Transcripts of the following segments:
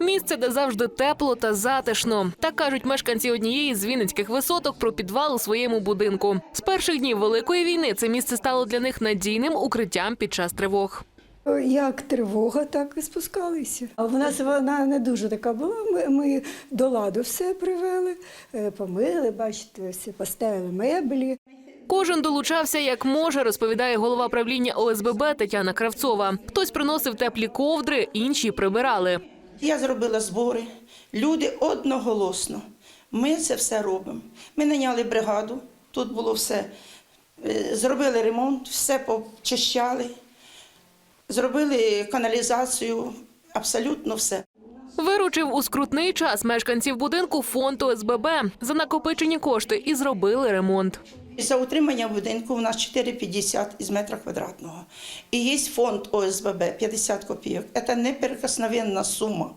Місце, де завжди тепло та затишно. Так кажуть мешканці однієї з вінницьких висоток про підвал у своєму будинку. З перших днів великої війни це місце стало для них надійним укриттям під час тривог. Як тривога, так і спускалися. А в нас вона не дуже така була. Ми, ми до ладу все привели, е, помили, бачите, все поставили меблі. Кожен долучався як може, розповідає голова правління ОСББ Тетяна Кравцова. Хтось приносив теплі ковдри, інші прибирали. Я зробила збори. Люди одноголосно. Ми це все робимо. Ми наняли бригаду, тут було все. Е, Зробили ремонт, все почищали, зробили каналізацію, абсолютно все. Виручив у скрутний час мешканців будинку фонд ОСББ за накопичені кошти і зробили ремонт. За утримання будинку у нас 4,50 із метра квадратного. І є фонд ОСББ 50 копійок. Це неперекосновенна сума.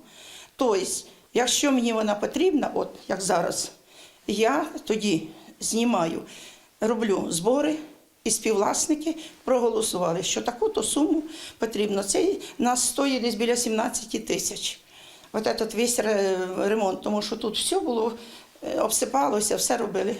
Тобто, якщо мені вона потрібна, от як зараз, я тоді знімаю, роблю збори. І співвласники проголосували, що таку-то суму потрібно. Це нас стоїть десь біля 17 тисяч. Этот весь ремонт, тому що тут все було, е, обсипалося, все робили.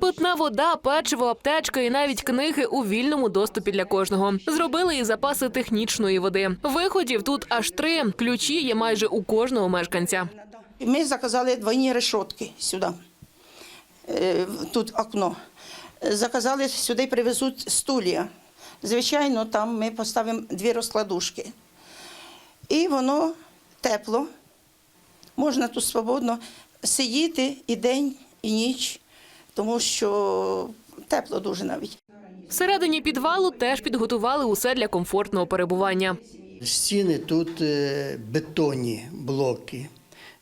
Питна вода, печиво, аптечка і навіть книги у вільному доступі для кожного. Зробили і запаси технічної води. Виходів тут аж три. Ключі є майже у кожного мешканця. Ми заказали двойні решетки сюди. Е, Тут окно. Заказали сюди, привезуть стулья. Звичайно, там ми поставимо дві розкладушки. І воно тепло. Можна тут свободно сидіти і день, і ніч, тому що тепло дуже навіть. Всередині підвалу теж підготували усе для комфортного перебування. Стіни тут е, бетонні блоки.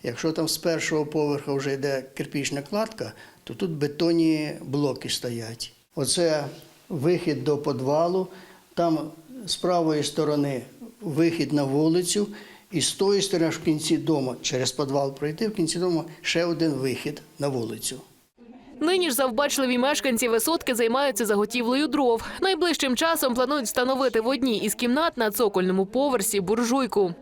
Якщо там з першого поверху вже йде кирпічна кладка, то тут бетонні блоки стоять. Оце вихід до підвалу, там з правої сторони вихід на вулицю, і з тої сторони аж в кінці дому, через підвал пройти, в кінці дому ще один вихід на вулицю. Нині ж завбачливі мешканці висотки займаються заготівлею дров. Найближчим часом планують встановити в одній із кімнат на цокольному поверсі буржуйку.